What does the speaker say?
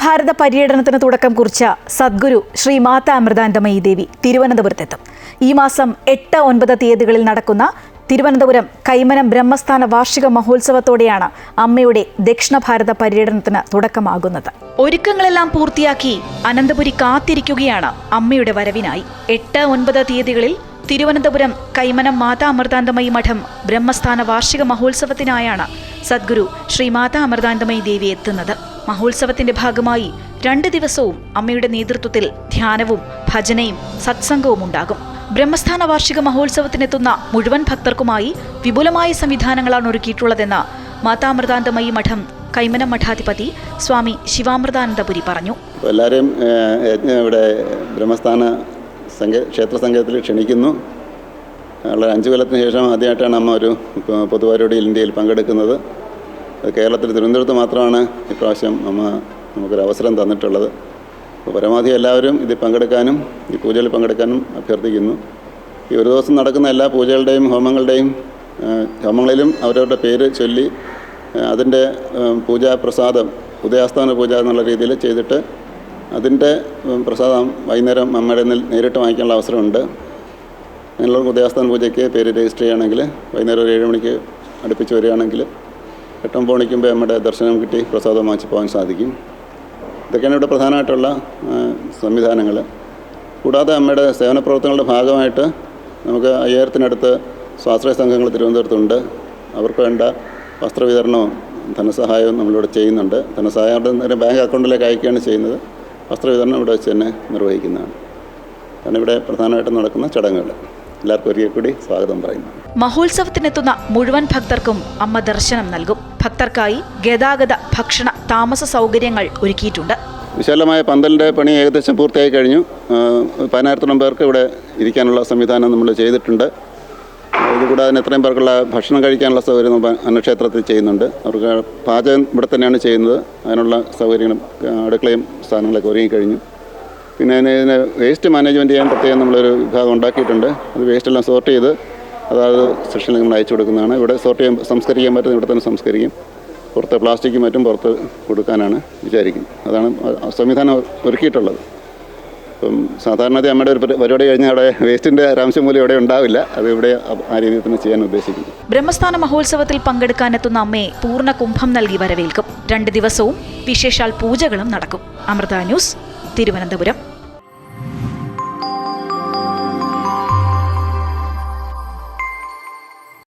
ഭാരത പര്യടനത്തിന് തുടക്കം കുറിച്ച സദ്ഗുരു ശ്രീ മാതാ അമൃതാനന്ദമയി ദേവി തിരുവനന്തപുരത്തെത്തും. ഈ മാസം എട്ട് ഒൻപത് തീയതികളിൽ നടക്കുന്ന തിരുവനന്തപുരം കൈമനം ബ്രഹ്മസ്ഥാന വാർഷിക മഹോത്സവത്തോടെയാണ് അമ്മയുടെ ദക്ഷിണ ഭാരത പര്യടനത്തിന് തുടക്കമാകുന്നത്. ഒരുക്കങ്ങളെല്ലാം പൂർത്തിയാക്കി അനന്തപുരി കാത്തിരിക്കുകയാണ് അമ്മയുടെ വരവിനായി. എട്ട് ഒൻപത് തീയതികളിൽ തിരുവനന്തപുരം കൈമനം മാതാ അമൃതാന്തമയി മഠം ബ്രഹ്മസ്ഥാന വാർഷിക മഹോത്സവത്തിനായാണ് സദ്ഗുരു ശ്രീ മാതാ അമൃതാന്തമയി ദേവി എത്തുന്നത്. മഹോത്സവത്തിന്റെ ഭാഗമായി രണ്ട് ദിവസവും അമ്മയുടെ നേതൃത്വത്തിൽ ധ്യാനവും ഭജനയും സത്സംഗവും ഉണ്ടാകും. ബ്രഹ്മസ്ഥാന വാർഷിക മഹോത്സവത്തിനെത്തുന്ന മുഴുവൻ ഭക്തർക്കുമായി വിപുലമായ സംവിധാനങ്ങളാണ് ഒരുക്കിയിട്ടുള്ളതെന്ന് മാതാമൃതാന്തമയി മഠം കൈമനം മഠാധിപതി സ്വാമി ശിവാമൃതാനന്ദപുരി പറഞ്ഞു. എല്ലാവരും എല്ലാവരെയും ഇവിടെ ബ്രഹ്മസ്ഥാന സംഘ ക്ഷേത്ര സംഘത്തിൽ ക്ഷണിക്കുന്നു. ഉള്ള അഞ്ച് കൊല്ലത്തിന് ശേഷം ആദ്യമായിട്ടാണ് അമ്മ ഒരു പൊതുപരിപാടിയിൽ ഇന്ത്യയിൽ പങ്കെടുക്കുന്നത്. കേരളത്തിൽ തിരുവനന്തപുരത്ത് മാത്രമാണ് ഇപ്രാവശ്യം നമ്മൾ നമുക്കൊരു അവസരം തന്നിട്ടുള്ളത്. അപ്പോൾ പരമാവധി എല്ലാവരും ഇതിൽ പങ്കെടുക്കാനും ഈ പൂജയിൽ പങ്കെടുക്കാനും അഭ്യർത്ഥിക്കുന്നു. ഈ ഒരു ദിവസം നടക്കുന്ന എല്ലാ പൂജകളുടെയും ഹോമങ്ങളുടെയും ഹോമങ്ങളിലും അവരവരുടെ പേര് ചൊല്ലി അതിന്റെ പൂജാ പ്രസാദം ഉദയാസ്ഥാന പൂജ എന്നുള്ള രീതിയിൽ ചെയ്തിട്ട് അതിന്റെ പ്രസാദം വൈകുന്നേരം അമ്മയുടെ നേരിട്ട് വാങ്ങിക്കാനുള്ള അവസരമുണ്ട്. അങ്ങനെയുള്ള ഉദയാസ്ഥാന പൂജയ്ക്ക് പേര് രജിസ്റ്റർ ചെയ്യുകയാണെങ്കിൽ വൈകുന്നേരം ഒരു ഏഴ് മണിക്ക് അടുപ്പിച്ച് വരികയാണെങ്കിൽ എട്ടൊമ്പത് പോണിക്കുമ്പോൾ നമ്മുടെ ദർശനം കിട്ടി പ്രസാദം വാങ്ങിച്ച് പോകാൻ സാധിക്കും. ഇതൊക്കെയാണ് ഇവിടെ പ്രധാനമായിട്ടുള്ള സംവിധാനങ്ങൾ. കൂടാതെ അമ്മയുടെ സേവന പ്രവർത്തനങ്ങളുടെ ഭാഗമായിട്ട് നമുക്ക് അയ്യായിരത്തിനടുത്ത് സ്വാശ്രയ സംഘങ്ങൾ തിരുവനന്തപുരത്തുണ്ട്. അവർക്ക് വേണ്ട വസ്ത്രവിതരണവും ധനസഹായവും നമ്മളിവിടെ ചെയ്യുന്നുണ്ട്. ധനസഹായം ബാങ്ക് അക്കൗണ്ടിലേക്ക് അയക്കുകയാണ് ചെയ്യുന്നത്. വസ്ത്രവിതരണം ഇവിടെ വെച്ച് തന്നെ നിർവഹിക്കുന്നതാണ്. അതാണ് ഇവിടെ പ്രധാനമായിട്ടും നടക്കുന്ന ചടങ്ങുകൾ. എല്ലാവർക്കും ഒരിക്കൽ കൂടി സ്വാഗതം പറയുന്നു. മഹോത്സവത്തിനെത്തുന്ന മുഴുവൻ ഭക്തർക്കും അമ്മ ദർശനം നൽകും. ഭക്തർക്കായി ഗതാഗത ഭക്ഷണ താമസ സൗകര്യങ്ങൾ ഒരുക്കിയിട്ടുണ്ട്. വിശാലമായ പന്തലിന്റെ പണി ഏകദേശം പൂർത്തിയായി കഴിഞ്ഞു. പതിനായിരത്തോളം പേർക്ക് ഇവിടെ ഇരിക്കാനുള്ള സംവിധാനം നമ്മൾ ചെയ്തിട്ടുണ്ട്. ഇതുകൂടാതെ എത്രയും പേർക്കുള്ള ഭക്ഷണം കഴിക്കാനുള്ള സൗകര്യം അന്നക്ഷേത്രത്തിൽ ചെയ്യുന്നുണ്ട്. അവർക്ക് പാചകം ഇവിടെ തന്നെയാണ് ചെയ്യുന്നത്. അതിനുള്ള സൗകര്യങ്ങളും അടുക്കളയും സ്ഥാനങ്ങളൊക്കെ ഒരുങ്ങി കഴിഞ്ഞു. പിന്നെ അതിന് വേസ്റ്റ് മാനേജ്മെന്റ് ചെയ്യാൻ പ്രത്യേകം നമ്മളൊരു വിഭാഗം ഉണ്ടാക്കിയിട്ടുണ്ട്. അത് വേസ്റ്റെല്ലാം സോർട്ട് ചെയ്ത് അതായത് സെക്ഷനിൽ നമ്മൾ അയച്ചു കൊടുക്കുന്നതാണ്. ഇവിടെ സോർട്ട് ചെയ്യാൻ സംസ്കരിക്കാൻ പറ്റുന്ന ഇവിടെ തന്നെ സംസ്കരിക്കും. പുറത്ത് പ്ലാസ്റ്റിക്കും മറ്റും പുറത്ത് കൊടുക്കാനാണ് വിചാരിക്കുന്നത്. അതാണ് സംവിധാനം ഒരുക്കിയിട്ടുള്ളത്. ഇപ്പം സാധാരണ അമ്മയുടെ ഒരു പരി- പരിപാടി കഴിഞ്ഞാൽ അവിടെ വേസ്റ്റിന്റെ ഒരംശം പോലും ഇവിടെ ഉണ്ടാവില്ല. അത് ഇവിടെ ആ രീതിയിൽ തന്നെ ചെയ്യാൻ ഉദ്ദേശിക്കുന്നു. ബ്രഹ്മസ്ഥാന മഹോത്സവത്തിൽ പങ്കെടുക്കാനെത്തുന്ന അമ്മയെ പൂർണ കുംഭം നൽകി വരവേൽക്കും. രണ്ട് ദിവസവും വിശേഷാൽ പൂജകളും നടക്കും. അമൃത ന്യൂസ് തിരുവനന്തപുരം.